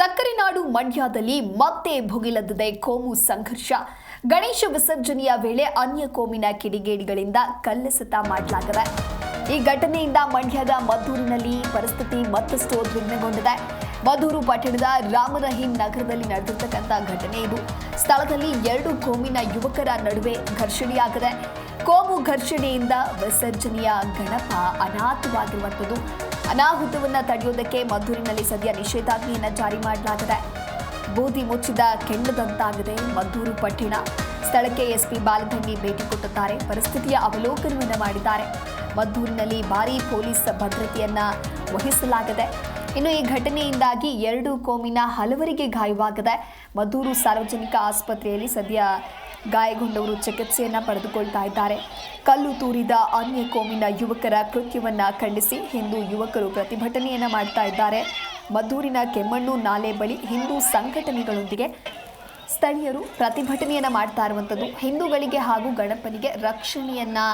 ಸಕ್ಕರೆ ನಾಡು ಮಂಡ್ಯದಲ್ಲಿ ಮತ್ತೆ ಭುಗಿಲದ್ದದೆ ಕೋಮು ಸಂಘರ್ಷ. ಗಣೇಶ ವಿಸರ್ಜನೆಯ ವೇಳೆ ಅನ್ಯ ಕೋಮಿನ ಕಿಡಿಗೇಡಿಗಳಿಂದ ಕಲ್ಲೆಸೆತ ಮಾಡಲಾಗಿದೆ. ಈ ಘಟನೆಯಿಂದ ಮಂಡ್ಯದ ಮದ್ದೂರಿನಲ್ಲಿ ಪರಿಸ್ಥಿತಿ ಮತ್ತಷ್ಟು ಉದ್ವಿಗ್ನಗೊಂಡಿದೆ ಮದ್ದೂರು ಪಟ್ಟಣದ ರಾಮರಹೀಂ ನಗರದಲ್ಲಿ ನಡೆದಿರ್ತಕ್ಕಂಥ ಘಟನೆ ಇದು. ಸ್ಥಳದಲ್ಲಿ ಎರಡು ಕೋಮಿನ ಯುವಕರ ನಡುವೆ ಘರ್ಷಣೆಯಾಗಿದೆ. ಕೋಮು ಘರ್ಷಣೆಯಿಂದ ವಿಸರ್ಜನೆಯ ಗಣಪ ಅನಾಥವಾಗಿರುವಂಥದ್ದು. ಅನಾಹುತವನ್ನ ತಡೆಯುವುದಕ್ಕೆ ಮದ್ದೂರಿನಲ್ಲಿ ಸದ್ಯ ನಿಷೇಧಾಜ್ಞೆಯನ್ನು ಜಾರಿ ಮಾಡಲಾಗಿದೆ. ಬೂದಿ ಮುಚ್ಚಿದ ಕೆಂಡದಂತಾಗಿದೆ ಮದ್ದೂರು ಪಟ್ಟಣ. ಸ್ಥಳಕ್ಕೆ ಎಸ್ಪಿ ಬಾಲದಂಡಿ ಭೇಟಿ ಕೊಟ್ಟಿದ್ದಾರೆ. ಪರಿಸ್ಥಿತಿಯ ಅವಲೋಕನವನ್ನು ಮಾಡಿದ್ದಾರೆ. ಮದ್ದೂರಿನಲ್ಲಿ ಭಾರೀ ಪೊಲೀಸ್ ಭದ್ರತೆಯನ್ನ ವಹಿಸಲಾಗಿದೆ. ಇನ್ನು ಈ ಘಟನೆಯಿಂದಾಗಿ ಎರಡು ಕೋಮಿನ ಹಲವರಿಗೆ ಗಾಯವಾಗಿದೆ. ಮದ್ದೂರು ಸಾರ್ವಜನಿಕ ಆಸ್ಪತ್ರೆಯಲ್ಲಿ ಸದ್ಯ ಗಾಯಗೊಂಡವರು ಚಿಕಿತ್ಸೆಯನ್ನು ಪಡೆದುಕೊಳ್ತಾ ಇದ್ದಾರೆ. ಕಲ್ಲು ತೂರಿದ ಅನ್ಯ ಕೋಮಿನ ಯುವಕರ ಕೃತ್ಯವನ್ನು ಖಂಡಿಸಿ ಹಿಂದೂ ಯುವಕರು ಪ್ರತಿಭಟನೆಯನ್ನು ಮಾಡ್ತಾ ಇದ್ದಾರೆ. ಮದ್ದೂರಿನ ಕೆಮ್ಮಣ್ಣು ನಾಲೆ ಬಳಿ ಹಿಂದೂ ಸಂಘಟನೆಗಳೊಂದಿಗೆ ಸ್ಥಳೀಯರು ಪ್ರತಿಭಟನೆಯನ್ನು ಮಾಡ್ತಾ ಇರುವಂಥದ್ದು. ಹಿಂದೂಗಳಿಗೆ ಹಾಗೂ ಗಣಪನಿಗೆ ರಕ್ಷಣೆಯನ್ನು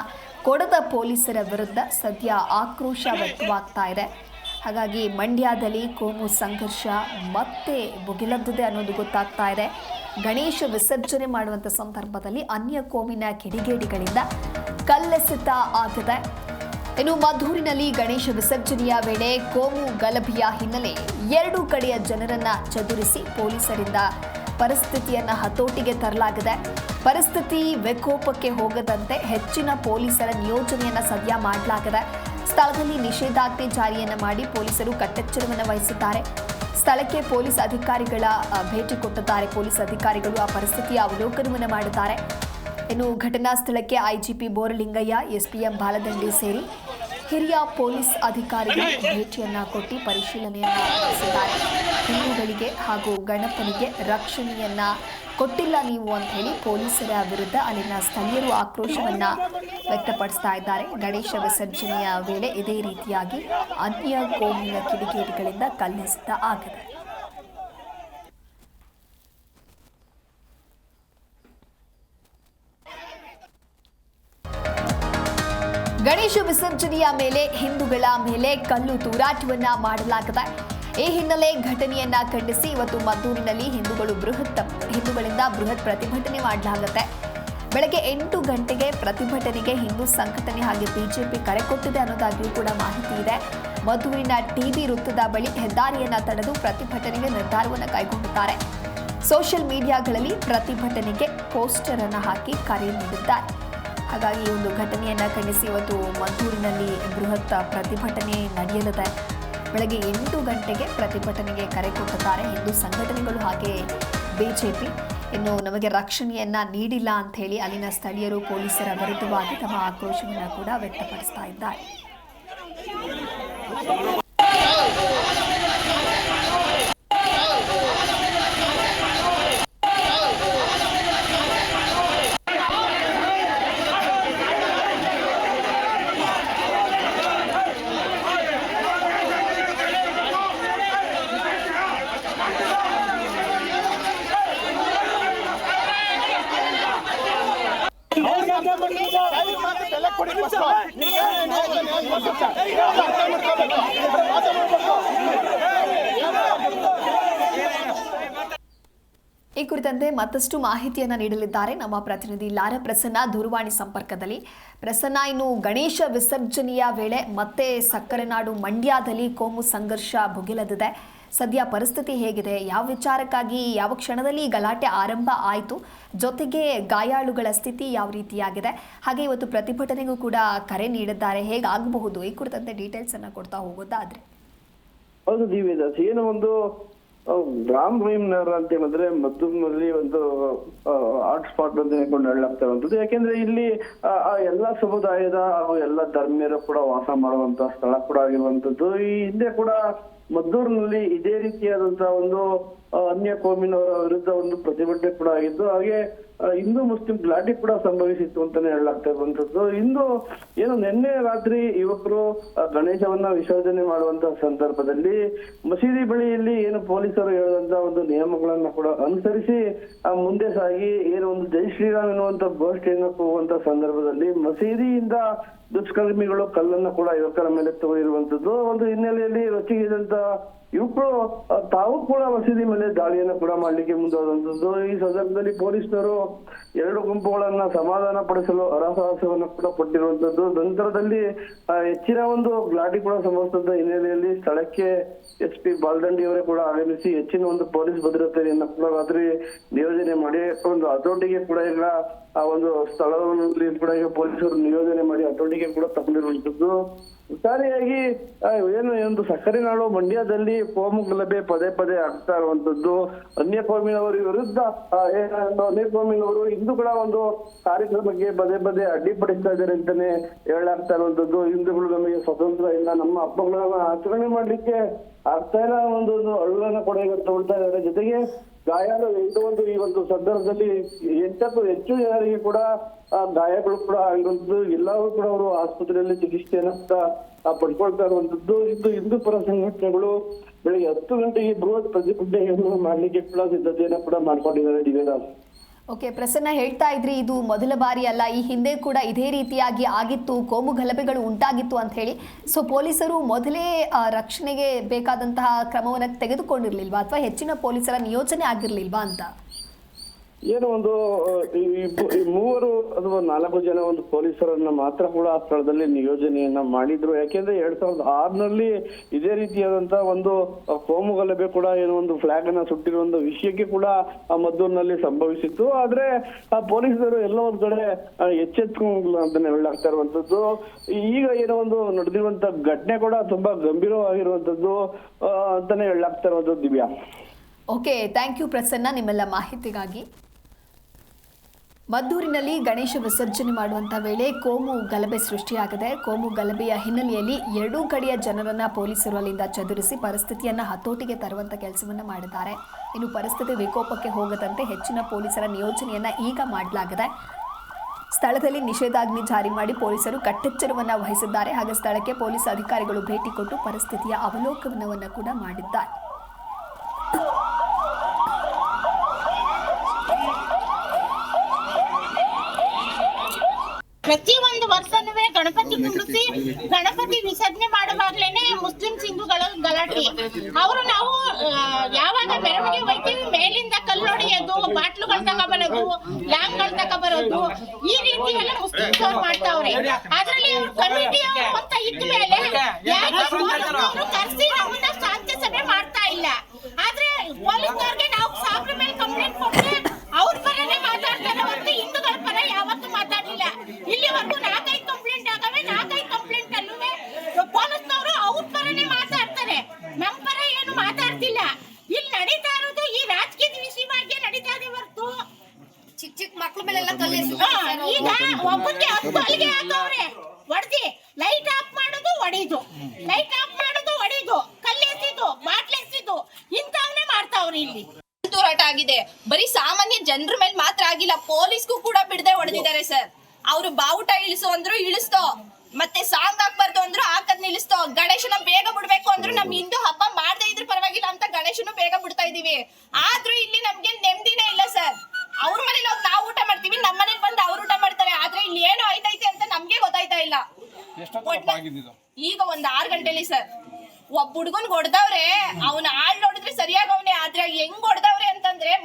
ಕೊಡದ ಪೊಲೀಸರ ವಿರುದ್ಧ ಸದ್ಯ ಆಕ್ರೋಶ ವ್ಯಕ್ತವಾಗ್ತಾ ಇದೆ. ಹಾಗಾಗಿ ಮಂಡ್ಯದಲ್ಲಿ ಕೋಮು ಸಂಘರ್ಷ ಮತ್ತೆ ಭುಗಿಲದ್ದಿದೆ ಅನ್ನೋದು ಗೊತ್ತಾಗ್ತಾ ಇದೆ. ಗಣೇಶ ವಿಸರ್ಜನೆ ಮಾಡುವಂಥ ಸಂದರ್ಭದಲ್ಲಿ ಅನ್ಯ ಕೋಮಿನ ಕಿಡಿಗೇಡಿಗಳಿಂದ ಕಲ್ಲೆಸೆತ ಆಗಿದೆ ಇನ್ನು ಮಧೂರಿನಲ್ಲಿ ಗಣೇಶ ವಿಸರ್ಜನೆಯ ವೇಳೆ ಕೋಮು ಗಲಭೆಯ ಹಿನ್ನೆಲೆ ಎರಡು ಕಡೆಯ ಜನರನ್ನ ಚದುರಿಸಿ ಪೊಲೀಸರಿಂದ ಪರಿಸ್ಥಿತಿಯನ್ನು ಹತೋಟಿಗೆ ತರಲಾಗಿದೆ. ಪರಿಸ್ಥಿತಿ ವಿಕೋಪಕ್ಕೆ ಹೋಗದಂತೆ ಹೆಚ್ಚಿನ ಪೊಲೀಸರ ನಿಯೋಜನೆಯನ್ನು ಸದ್ಯ ಮಾಡಲಾಗಿದೆ. ಸ್ಥಳದಲ್ಲಿ ನಿಷೇಧಾಜ್ಞೆ ಜಾರಿಯನ್ನ ಮಾಡಿ ಪೊಲೀಸರು ಕಟ್ಟೆಚ್ಚರವನ್ನು ವಹಿಸಿದ್ದಾರೆ. ಸ್ಥಳಕ್ಕೆ ಪೊಲೀಸ್ ಅಧಿಕಾರಿಗಳ ಭೇಟಿ ಕೊಟ್ಟಿದ್ದಾರೆ. ಪೊಲೀಸ್ ಅಧಿಕಾರಿಗಳು ಆ ಪರಿಸ್ಥಿತಿಯ ಅವಲೋಕನವನ್ನು ಮಾಡಿದ್ದಾರೆ. ಇನ್ನು ಘಟನಾ ಸ್ಥಳಕ್ಕೆ ಐಜಿಪಿ ಬೋರಲಿಂಗಯ್ಯ, ಎಸ್ಪಿಎಂ ಬಾಲದಂಡಿ ಸೇರಿ. ಹಿರಿಯ ಪೊಲೀಸ್ ಅಧಿಕಾರಿಗಳು ಭೇಟಿಯನ್ನ ಕೊಟ್ಟು ಪರಿಶೀಲನೆಯನ್ನು ನಡೆಸಿದ್ದಾರೆ. ಹಿಂದೂಗಳಿಗೆ ಹಾಗೂ ಗಣಪನಿಗೆ ರಕ್ಷಣೆಯನ್ನ ಕೊಟ್ಟಿಲ್ಲ ನೀವು ಅಂತ ಹೇಳಿ ಪೊಲೀಸರ ವಿರುದ್ಧ ಅಲ್ಲಿನ ಸ್ಥಳೀಯರು ಆಕ್ರೋಶವನ್ನ ವ್ಯಕ್ತಪಡಿಸ್ತಾ ಇದ್ದಾರೆ. ಗಣೇಶ ವಿಸರ್ಜನೆಯ ವೇಳೆ ಇದೇ ರೀತಿಯಾಗಿ ಅನ್ಯ ಕೋಮಿನ ಕಿಡಿಗೇಡಿಗಳಿಂದ ಕಲ್ಲೆಸೆತ ಆಗಿದೆ ಗಣೇಶ ವಿಸರ್ಜನೆಯ ಮೇಲೆ ಹಿಂದೂಗಳ ಮೇಲೆ ಕಲ್ಲು ತೂರಾಟವನ್ನ ಮಾಡಲಾಗಿದೆ. ಈ ಹಿನ್ನೆಲೆ ಘಟನೆಯನ್ನ ಖಂಡಿಸಿ ಇವತ್ತು ಮದ್ದೂರಿನಲ್ಲಿ ಹಿಂದೂಗಳು ಬೃಹತ್ ಹಿಂದೂಗಳಿಂದ ಬೃಹತ್ ಪ್ರತಿಭಟನೆ ಮಾಡಲಾಗುತ್ತೆ. ಬೆಳಗ್ಗೆ ಎಂಟು ಗಂಟೆಗೆ ಪ್ರತಿಭಟನೆಗೆ ಹಿಂದೂ ಸಂಘಟನೆ ಹಾಗೆ ಬಿಜೆಪಿ ಕರೆ ಕೊಟ್ಟಿದೆ ಅನ್ನೋದಾಗಿಯೂ ಕೂಡ ಮಾಹಿತಿ ಇದೆ. ಮದ್ದೂರಿನ ಟಿಬಿ ವೃತ್ತದ ಬಳಿ ಹೆದ್ದಾರಿಯನ್ನ ತಡೆದು ಪ್ರತಿಭಟನೆಗೆ ನಿರ್ಧಾರವನ್ನು ಕೈಗೊಂಡಿದ್ದಾರೆ. ಸೋಷಿಯಲ್ ಮೀಡಿಯಾಗಳಲ್ಲಿ ಪ್ರತಿಭಟನೆಗೆ ಪೋಸ್ಟರ್ ಅನ್ನು ಹಾಕಿ ಕರೆ ನೀಡಿದ್ದಾರೆ. ಹಾಗಾಗಿ ಈ ಒಂದು ಘಟನೆಯನ್ನ ಖಂಡಿಸಿ ಇವತ್ತು ಮದ್ದೂರಿನಲ್ಲಿ ಬೃಹತ್ ಪ್ರತಿಭಟನೆ ನಡೆಯಲಿದೆ. ಬೆಳಗ್ಗೆ ಎಂಟು ಗಂಟೆಗೆ ಪ್ರತಿಭಟನೆಗೆ ಕರೆ ಕೊಟ್ಟಿದ್ದಾರೆ. ಹಿಂದೂ ಸಂಘಟನೆಗಳು ಹಾಗೆ ಬಿಜೆಪಿ. ಇನ್ನು ನಮಗೆ ರಕ್ಷಣೆಯನ್ನ ನೀಡಿಲ್ಲ ಅಂತ ಹೇಳಿ ಅಲ್ಲಿನ ಸ್ಥಳೀಯರು ಪೊಲೀಸರ ವಿರುದ್ಧವಾಗಿ ತಮ್ಮ ಆಕ್ರೋಶವನ್ನು ಕೂಡ ವ್ಯಕ್ತಪಡಿಸ್ತಾ ಇದ್ದಾರೆ. ಕುರಿತಂತೆ ಮತ್ತಷ್ಟು ಮಾಹಿತಿಯನ್ನ ನೀಡಲಿದ್ದಾರೆ ನಮ್ಮ ಪ್ರತಿನಿಧಿ ಲಾರ ಪ್ರಸನ್ನ ದೂರವಾಣಿ ಸಂಪರ್ಕದಲ್ಲಿ. ಪ್ರಸನ್ನ, ಇನ್ನು ಗಣೇಶ ವಿಸರ್ಜನೆಯ ವೇಳೆ ಮತ್ತೆ ಸಕ್ಕರೆ ನಾಡು ಮಂಡ್ಯದಲ್ಲಿ ಕೋಮು ಸಂಘರ್ಷ ಭುಗಿಲದಿದೆ. ಸದ್ಯ ಪರಿಸ್ಥಿತಿ ಹೇಗಿದೆ? ಯಾವ ವಿಚಾರಕ್ಕಾಗಿ, ಯಾವ ಕ್ಷಣದಲ್ಲಿ ಗಲಾಟೆ ಆರಂಭ ಆಯಿತು? ಜೊತೆಗೆ ಗಾಯಾಳುಗಳ ಸ್ಥಿತಿ ಯಾವ ರೀತಿಯಾಗಿದೆ? ಹಾಗೆ ಇವತ್ತು ಪ್ರತಿಭಟನೆಗೂ ಕೂಡ ಕರೆ ನೀಡಿದ್ದಾರೆ. ಹೇಗಾಗಬಹುದು? ಈ ಕುರಿತಂತೆ ಡೀಟೇಲ್ಸ್ ಅನ್ನ ಕೊಡ್ತಾ ಹೋಗೋದಾದ್ರೆ. ಹೌದು ಏನು ಒಂದು ಆ, ರಾಮ್ ರಹೀಮ್ ನಗರ ಅಂತ ಹೇಳಿದ್ರೆ ಮದ್ದೂರಿನಲ್ಲಿ ಒಂದು ಹಾಟ್ ಸ್ಪಾಟ್ ಅಂತ ಹೇಳ್ಕೊಂಡು ಹೇಳಲಾಗ್ತಾ ಇರುವಂತದ್ದು ಯಾಕೆಂದ್ರೆ ಇಲ್ಲಿ ಆ ಎಲ್ಲಾ ಸಮುದಾಯದ ಹಾಗೂ ಎಲ್ಲಾ ಧರ್ಮೀಯರು ಕೂಡ ವಾಸ ಮಾಡುವಂತ ಸ್ಥಳ ಕೂಡ ಆಗಿರುವಂತದ್ದು ಈ ಹಿಂದೆ ಕೂಡ ಮದ್ದೂರಿನಲ್ಲಿ ಇದೇ ರೀತಿಯಾದಂತಹ ಒಂದು ಅನ್ಯ ಕೋಮಿನವರ ವಿರುದ್ಧ ಒಂದು ಪ್ರತಿಭಟನೆ ಕೂಡ ಆಗಿದ್ದು ಹಾಗೆ ಹಿಂದೂ ಮುಸ್ಲಿಂ ಗಲಾಟೆ ಕೂಡ ಸಂಭವಿಸಿತ್ತು ಅಂತಾನೆ ಹೇಳಲಾಗ್ತಾ ಇರುವಂತದ್ದು. ಇಂದು ಏನು ನಿನ್ನೆ ರಾತ್ರಿ ಯುವಕರು ಗಣೇಶವನ್ನ ವಿಸರ್ಜನೆ ಮಾಡುವಂತ ಸಂದರ್ಭದಲ್ಲಿ ಮಸೀದಿ ಬಳಿಯಲ್ಲಿ ಏನು ಪೊಲೀಸರು ಹೇಳಿದಂತ ಒಂದು ನಿಯಮಗಳನ್ನ ಕೂಡ ಅನುಸರಿಸಿ ಆ, ಮುಂದೆ ಸಾಗಿ ಏನು ಒಂದು ಜೈ ಶ್ರೀರಾಮ್ ಎನ್ನುವಂತ ಗೋಷ್ಠಿಯನ್ನು ಕೂಗುವಂತ ಸಂದರ್ಭದಲ್ಲಿ ಮಸೀದಿಯಿಂದ ದುಷ್ಕರ್ಮಿಗಳು ಕಲ್ಲನ್ನು ಕೂಡ ಯುವಕರ ಮೇಲೆ ತಗೊಂಡಿರುವಂತದ್ದು ಒಂದು ಹಿನ್ನೆಲೆಯಲ್ಲಿ ರೊಚ್ಚಿಗೆದಂತ ಯುವಕರು, ತಾವು ಕೂಡ ಮಸೀದಿ ಮೇಲೆ ದಾಳಿಯನ್ನು ಕೂಡ ಮಾಡ್ಲಿಕ್ಕೆ ಮುಂದಾದಂತದ್ದು ಈ ಸಂದರ್ಭದಲ್ಲಿ ಪೊಲೀಸರು ಎರಡು ಗುಂಪುಗಳನ್ನ ಸಮಾಧಾನ ಪಡಿಸಲು ಹರಸಾಹಸವನ್ನು ಕೂಡ ಕೊಟ್ಟಿರುವಂತದ್ದು ನಂತರದಲ್ಲಿ ಹೆಚ್ಚಿನ ಒಂದು ಗ್ಲಾಟಿ ಕೂಡ ಸಂಭವಿಸಿದ ಹಿನ್ನೆಲೆಯಲ್ಲಿ ಸ್ಥಳಕ್ಕೆ ಎಸ್ ಪಿ ಬಾಲ್ದಂಡಿ ಅವರೇ ಕೂಡ ಆಗಮಿಸಿ ಹೆಚ್ಚಿನ ಒಂದು ಪೊಲೀಸ್ ಭದ್ರತೆಯನ್ನು ಕೂಡ ರಾತ್ರಿ ನಿಯೋಜನೆ ಮಾಡಿ, ಒಂದು ಹತೋಟಿಗೆ ಕೂಡ ಈಗ ಆ ಒಂದು ಸ್ಥಳದಲ್ಲಿ ಕೂಡ ಈಗ ಪೊಲೀಸರು ನಿಯೋಜನೆ ಮಾಡಿ ಹತೋಟಿಗೆ ಕೂಡ ತಗೊಂಡಿರುವಂತದ್ದು ಆ, ಏನು ಒಂದು ಸಕ್ಕರೆ ನಾಡು ಮಂಡ್ಯದಲ್ಲಿ ಕೋಮು ಗಲಭೆ ಪದೇ ಪದೇ ಆಗ್ತಾ ಇರುವಂತದ್ದು ಅನ್ಯ ಕೋಮಿನವರ ವಿರುದ್ಧ ಅನ್ಯ ಕೋಮಿನವರು ಹಿಂದೂಗಳ ಒಂದು ಕಾರ್ಯಕ್ರಮಕ್ಕೆ ಪದೇ ಪದೇ ಅಡ್ಡಿಪಡಿಸ್ತಾ ಇದ್ದಾರೆ ಅಂತಾನೆ ಹೇಳಾಗ್ತಾ ಇರುವಂತದ್ದು ಹಿಂದೂಗಳು ನಮಗೆ ಸ್ವತಂತ್ರ ಇಲ್ಲ ನಮ್ಮ ಹಬ್ಬಗಳನ್ನ ಆಚರಣೆ ಮಾಡ್ಲಿಕ್ಕೆ ಇಲ್ಲ ಒಂದು ಒಂದು ಅಳುವನ್ನ ಕೂಡ ಈಗ ತಗೊಳ್ತಾ ಇದ್ದಾರೆ. ಜೊತೆಗೆ ಗಾಯಾಳು ಇದು ಒಂದು ಈ ಒಂದು ಸಂದರ್ಭದಲ್ಲಿ ಎಂಟಕ್ಕೂ ಹೆಚ್ಚು ಜನರಿಗೆ ಕೂಡ ಗಾಯಗಳು ಕೂಡ ಆಗಿರುವಂತದ್ದು ಎಲ್ಲರೂ ಕೂಡ ಅವರು ಆಸ್ಪತ್ರೆಯಲ್ಲಿ ಚಿಕಿತ್ಸೆಯನ್ನ ಪಡ್ಕೊಳ್ತಾ ಇರುವಂತದ್ದು ಇದು ಹಿಂದೂ ಪರ ಸಂಘಟನೆಗಳು ಬೆಳಿಗ್ಗೆ ಹತ್ತು ಗಂಟೆಗೆ ಬೃಹತ್ ಪ್ರತಿಭಟನೆಯನ್ನು ಮಾಡ್ಲಿಕ್ಕೆ ಕೂಡ ಸಿದ್ಧತೆಯನ್ನು ಕೂಡ ಮಾಡ್ಕೊಂಡಿದ್ದಾರೆ ದಿವ್ಯಾ ಓಕೆ, ಪ್ರಸನ್ನ ಹೇಳ್ತಾ ಇದ್ರಿ, ಇದು ಮೊದಲ ಬಾರಿ ಅಲ್ಲ, ಈ ಹಿಂದೆ ಕೂಡ ಇದೇ ರೀತಿಯಾಗಿ ಆಗಿತ್ತು, ಕೋಮು ಗಲಭೆಗಳು ಉಂಟಾಗಿತ್ತು ಅಂತ ಹೇಳಿ. ಸೊ ಪೊಲೀಸರು ಮೊದಲೇ ರಕ್ಷಣೆಗೆ ಬೇಕಾದಂತಹ ಕ್ರಮವನ್ನು ತೆಗೆದುಕೊಂಡಿರ್ಲಿಲ್ವಾ ಅಥವಾ ಹೆಚ್ಚಿನ ಪೊಲೀಸರ ನಿಯೋಜನೆ ಆಗಿರ್ಲಿಲ್ವಾ ಅಂತ? ಏನು ಒಂದು ಮೂವರು ಅಥವಾ ನಾಲ್ಕು ಜನ ಒಂದು ಪೊಲೀಸರನ್ನ ಮಾತ್ರ ಕೂಡ ಆ ಸ್ಥಳದಲ್ಲಿ ನಿಯೋಜನೆಯನ್ನ ಮಾಡಿದ್ರು. ಯಾಕೆಂದ್ರೆ ಎರಡ್ ಸಾವಿರದ ಆರ್ನಲ್ಲಿ ಇದೇ ರೀತಿಯಾದಂತ ಒಂದು ಕೋಮು ಗಲಭೆ ಕೂಡ ಏನೋ ಒಂದು ಫ್ಲಾಗ್ ಅನ್ನ ಸುಟ್ಟಿರೋ ಒಂದು ವಿಷಯಕ್ಕೆ ಕೂಡ ಆ ಮದ್ದೂರಿನಲ್ಲಿ ಸಂಭವಿಸಿತ್ತು. ಆದ್ರೆ ಆ ಪೊಲೀಸರು ಎಲ್ಲ ಒಂದ್ ಕಡೆ ಆ, ಎಚ್ಚೆತ್ಕೊಂಡಿಲ್ಲ ಅಂತಾನೆ ಹೇಳಲಾಗ್ತಾ ಇರುವಂತದ್ದು. ಈಗ ಏನೋ ಒಂದು ನಡೆದಿರುವಂತ ಘಟನೆ ಕೂಡ ತುಂಬಾ ಗಂಭೀರವಾಗಿರುವಂತದ್ದು ಅಂತಾನೆ ಹೇಳಲಾಗ್ತಾ ಇರುವಂತದ್ದು Divya. Okay thank you Prasanna. ನಿಮ್ಮೆಲ್ಲ ಮಾಹಿತಿಗಾಗಿ. ಮದ್ದೂರಿನಲ್ಲಿ ಗಣೇಶ ವಿಸರ್ಜನೆ ಮಾಡುವಂಥ ವೇಳೆ ಕೋಮು ಗಲಭೆ ಸೃಷ್ಟಿಯಾಗಿದೆ, ಕೋಮು ಗಲಭೆಯ ಹಿನ್ನೆಲೆಯಲ್ಲಿ ಎರಡೂ ಕಡೆಯ ಜನರನ್ನ ಪೊಲೀಸರು ಅಲ್ಲಿಂದ ಚದುರಿಸಿ ಪರಿಸ್ಥಿತಿಯನ್ನು ಹತೋಟಿಗೆ ತರುವಂಥ ಕೆಲಸವನ್ನು ಮಾಡಿದ್ದಾರೆ. ಇನ್ನು ಪರಿಸ್ಥಿತಿ ವಿಕೋಪಕ್ಕೆ ಹೋಗದಂತೆ ಹೆಚ್ಚಿನ ಪೊಲೀಸರ ನಿಯೋಜನೆಯನ್ನ ಈಗ ಮಾಡಲಾಗಿದೆ. ಸ್ಥಳದಲ್ಲಿ ನಿಷೇಧಾಜ್ಞೆ ಜಾರಿ ಮಾಡಿ ಪೊಲೀಸರು ಕಟ್ಟೆಚ್ಚರವನ್ನು ವಹಿಸಿದ್ದಾರೆ. ಹಾಗೆ ಸ್ಥಳಕ್ಕೆ ಪೊಲೀಸ್ ಅಧಿಕಾರಿಗಳು ಭೇಟಿ ಕೊಟ್ಟು ಪರಿಸ್ಥಿತಿಯ ಅವಲೋಕನವನ್ನು ಕೂಡ ಮಾಡಿದ್ದಾರೆ. ಪ್ರತಿಯೊಂದು ವರ್ಷನೂ ಗಣಪತಿ ಕುಂಡಿಸಿ ಗಣಪತಿ ವಿಸರ್ಜನೆ ಮಾಡುವಾಗ್ಲೇನೆ ಮುಸ್ಲಿಮ್ಸ್ ಹಿಂದೂಗಳ ಗಲಾಟೆ. ಅವರು ನಾವು ಯಾವಾಗ ಮೆರವಣಿಗೆ ಹೋಯ್ತೀವಿ ಮೇಲಿಂದ ಕಲ್ಲು ಹೊಡೆಯೋದು ಬಾಟ್ಲುಗಳು ತಗೊಬರೋದು ಲ್ಯಾಂಗ್ಗಳು ತಗೊಬರೋದು ಈ ರೀತಿ ಎಲ್ಲ ಮುಸ್ಲಿಮ್ಸ್ ಅವ್ರು ಮಾಡ್ತಾವ್ರೆ. ಅದ್ರಲ್ಲಿ ಅವ್ರು ಕಮಿಟಿ ಅಂತ ಇದ್ಮೇಲೆ ಯಾಕೆ ಕರ್ಸಿ ನಮ್ಮನ್ನ ಶಾಂತಿ ಸಭೆ ಮಾಡ್ತಾ ಇಲ್ಲ ಆದ್ರೆ ಪೊಲೀಸ್ನವ್ರಿಗೆ ನಾವು ಸಾಬ್ರ ಮೇಲೆ ಕಂಪ್ಲೇಂಟ್ ಕೊಟ್ಟರೆ ಅವ್ರ ಪರನೇ ಮಾತಾಡ್ತಾರೆ ಹೊರತು ಹಿಂದೂಗಳ ಪರ ಯಾವತ್ತೂ ಮಾತಾಡಿಲ್ಲ ಇಲ್ಲಿವರೆಗೂ ನಾಲ್ಕೈದು ಕಂಪ್ಲೇಂಟ್ ಆಗವೆ ನಾಲ್ಕೈದು ಕಂಪ್ಲೇಂಟ್ ಅಲ್ಲೂ ಪೊಲೀಸ್ನವರು ಅವ್ರ ಪರನೇ ಮಾತಾಡ್ತಾರೆ ನಮ್ ಪರ ಏನು ಮಾತಾಡ್ತಿಲ್ಲ ಇಲ್ಲಿ ನಡೀತಾ ಇರೋದು ಈ ರಾಜಕೀಯದ ವಿಷಯವಾಗಿ ನಡೀತಾ ಇದೆ ಹೊರತು ಚಿಕ್ಕ ಚಿಕ್ಕ ಮಕ್ಳ ಮೇಲೆಲ್ಲ ಕಲ್ಲು ಹಾ, ಈಗ ಒಬ್ಬನಿಗೆ ಹತ್ತು ಅಲ್ಲಿಗೆ ಹಾಕವ್ರೆ ಹೊಡ್ದಿ ಲೈಟ್ ಆಫ್ ಮಾಡೋದು ಹೊಡೀದು ಲೈಟ್ ಆಫ್ ಮಾಡೋದು ಹೊಡೀದು ಕಲ್ಲೆಸಿದು ಬಾಟ್ಲೆಸಿದು ಇಂಥವನ್ನೇ ಮಾಡ್ತಾವ್ರೆ ಇಲ್ಲಿ ಹೋರಾಟ ಆಗಿದೆ. ಬರೀ ಸಾಮಾನ್ಯ ಜನರ ಮೇಲೆ ಮಾತ್ರ ಆಗಿಲ್ಲ ಪೊಲೀಸ್ಗೂ ಕೂಡ ಬಿಡದೆ ಹೊಡೆದಿದ್ದಾರೆ ಸರ್. ಅವರು ಬಾವುಟ ಇಳಿಸು ಅಂದ್ರು ಇಳಿಸ್ತೋ. ಮತ್ತೆ ಸಾಂಗ್ ಹಾಕ್ಬಾರ್ದು ಅಂದ್ರು ಹಾಕದ್ ನಿಲ್ಲಿಸ್ತೋ. ಗಣೇಶನ ಬೇಗ ಬಿಡ್ಬೇಕು ಅಂದ್ರು ನಮ್ ಹಿಂದೂ ಹಬ್ಬ ಮಾಡದೇ ಇದ್ರೆ ಪರವಾಗಿಲ್ಲ ಅಂತ ಗಣೇಶನು ಬೇಗ ಬಿಡ್ತಾ ಇದೀವಿ ಆದ್ರೂ ಇಲ್ಲಿ ನಮ್ಗೆ ನೆಮ್ಮದಿನೇ ಇಲ್ಲ ಸರ್. ಅವ್ರ ಮನೇಲಿ ಹೋಗಿ ನಾವು ಊಟ ಮಾಡ್ತೀವಿ ನಮ್ಮ ಮನೇಲಿ ಬಂದು ಅವ್ರು ಊಟ ಮಾಡ್ತಾರೆ. ಆದ್ರೆ ಇಲ್ಲಿ ಏನು ಆಯ್ತೈತೆ ಅಂತ ನಮ್ಗೆ ಗೊತ್ತಾಯ್ತಾ ಇಲ್ಲ. ಈಗ ಒಂದ್ ಆರ್ ಗಂಟೆಲಿ ಸರ್. ಒಬ್ಬ ಹುಡ್ಗನ್ ಹೊಡ್ದವ್ರೆ ಅವ್ನ ಆಳ್ ನೋಡಿದ್ರೆ ಸರಿಯಾಗಿ ಅವನೇ. ಆದ್ರೆ ಹೆಂಗ್ ಅಂತಂದ್ರೆ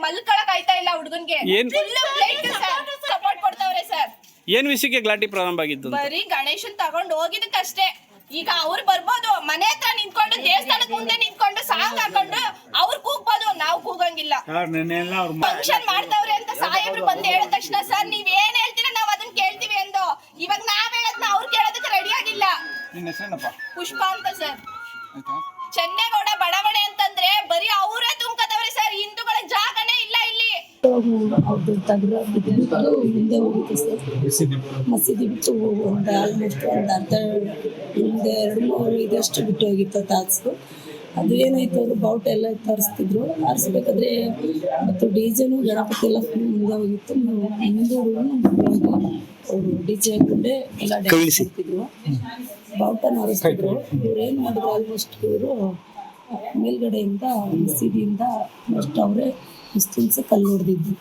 ಮಲ್ಕೊಳಕ್ ಆಯ್ತಾ ಇಲ್ಲ ಹುಡ್ಗನ್ಗೆ. ಏನ್- ಸಪೋರ್ಟ್ ಕೊಡ್ತಾವ್ರೆ ಸರ್. ಏನ್ ವಿಷಯಕ್ಕೆ ಗಲಾಟೆ ಪ್ರಾರಂಭ ಆಗಿದ್ದು ಅಂತ? ಬರೀ ಗಣೇಶನ್ ತಗೊಂಡ್ ಹೋಗಿದ್ದಕ್ಕಷ್ಟೇ. ಈಗ ಅವ್ರು ಬರ್ಬೋದು ಮನೆ ಹತ್ರ ನಿಂತ್ಕೊಂಡು ದೇವಸ್ಥಾನದ ಮುಂದೆ ನಿಂತ್ಕೊಂಡು ಸಾಂಗ್ ಹಾಕೊಂಡು ಅವ್ರು ಕೂಗ್ಬೋದು. ನಾವು ಕೂಗಂಗಿಲ್ಲ. ಫಂಕ್ಷನ್ ಮಾಡ್ತಾವ್ರೆ ಅಂತ ಸಾಹೇಬ್ರು ಬಂದು ಹೇಳಿದ ತಕ್ಷಣ ಸರ್ ನೀವ್ ಏನ್ ಹೇಳ್ತೀರ? ನಾವ್ ಅದನ್ನ ಕೇಳ್ತೀವಿ ಎಂದು. ಇವಾಗ ನಾವ್ ಹೇಳದ್ನ ಅವ್ರು ಕೇಳೋದಕ್ಕೆ ರೆಡಿ ಆಗಿಲ್ಲ. ನಿನ್ನ ಹೆಸರೇನಪ್ಪ? ಪುಷ್ಪ ಅಂತ ಸರ್. ಚೆನ್ನೈ ಬಡಾವಣೆ ಅಂತಂದ್ರೆ ಬರೀ ಅವರೇ ತುಂಬ್ಕದವ್ರೆ ಸರ್ ಹಿಂದೂಗಳ ಜಾಗನೇ ಇಲ್ಲ ಅವ್ರದ್ದು ತಗ್ರ ಬಿದ್ದು ಹಿಂದೆ ಹೋಗಿತ್ತು ಸರ್ ಮಸೀದಿ ಬಿಟ್ಟು ಒಂದು ಆಲ್ಮೋಸ್ಟ್ ಒಂದು ಅರ್ಧ ಹಿಂದೆ ಎರಡು ಮೂರು ಇದಷ್ಟು ಬಿಟ್ಟು ಹೋಗಿತ್ತು ತಾಸು ಅದು ಏನಾಯ್ತು ಅವರು ಬಾವುಟ ಎಲ್ಲ ತರಿಸ್ತಿದ್ರು ಆರಿಸ್ಬೇಕಾದ್ರೆ ಮತ್ತು ಡಿ ಜೆನು ಗಣಪತಿ ಎಲ್ಲ ಫುಲ್ ಮುಂದೆ ಹೋಗಿತ್ತು ಅವರು ಡಿ ಜೆ ಹಾಕೊಂಡೆ ಎಲ್ಲ ಡ್ಯಾನ್ಸ್ ಮಾಡ್ತಿದ್ರು ಬಾವುಟನ ಹಾರಿಸ್ತಿದ್ರು ಇವ್ರು ಏನು ಮಾಡಿದ್ರು ಆಲ್ಮೋಸ್ಟ್ ಇವರು ಮೇಲ್ಗಡೆಯಿಂದ ಮಸೀದಿಯಿಂದ ಮೋಸ್ಟ್ ಅವರೇ ಮುಸ್ಲಿಮ್ಸ್ ಕಲ್ಲು ಹೊಡೆದಿದ್ದು.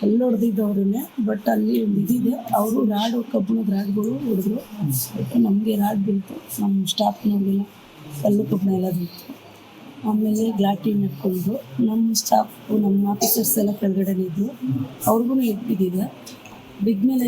ಕಲ್ಲು ಹೊಡೆದಿದ್ದು ಅವ್ರನ್ನೇ ಬಟ್ ಅಲ್ಲಿ ಒಂದು ಇದಿದೆ ಅವರು ರಾಡು ಕಬ್ಬಿಣದ ರಾಡ್ಗಳು ಹೊಡೆದ್ರು. ನಮಗೆ ರಾಡ್ ಬೀಳ್ತು ನಮ್ಮ ಸ್ಟಾಫ್ನವ್ರಿಗೆಲ್ಲ ಕಲ್ಲು ಕಬ್ಬಿಣ ಎಲ್ಲ ಬೀಳ್ತು. ಆಮೇಲೆ ಗ್ಲಾಟಿ ನಡ್ಕೊಂಡು ನಮ್ಮ ಸ್ಟಾಫು ನಮ್ಮ ಆಫೀಸರ್ಸ್ ಎಲ್ಲ ಕೆಳಗಡೆ ಇದ್ದು ಅವ್ರಿಗೂ ಬಿದ್ದಿದೆ ಬಿದ್ದ ಮೇಲೆ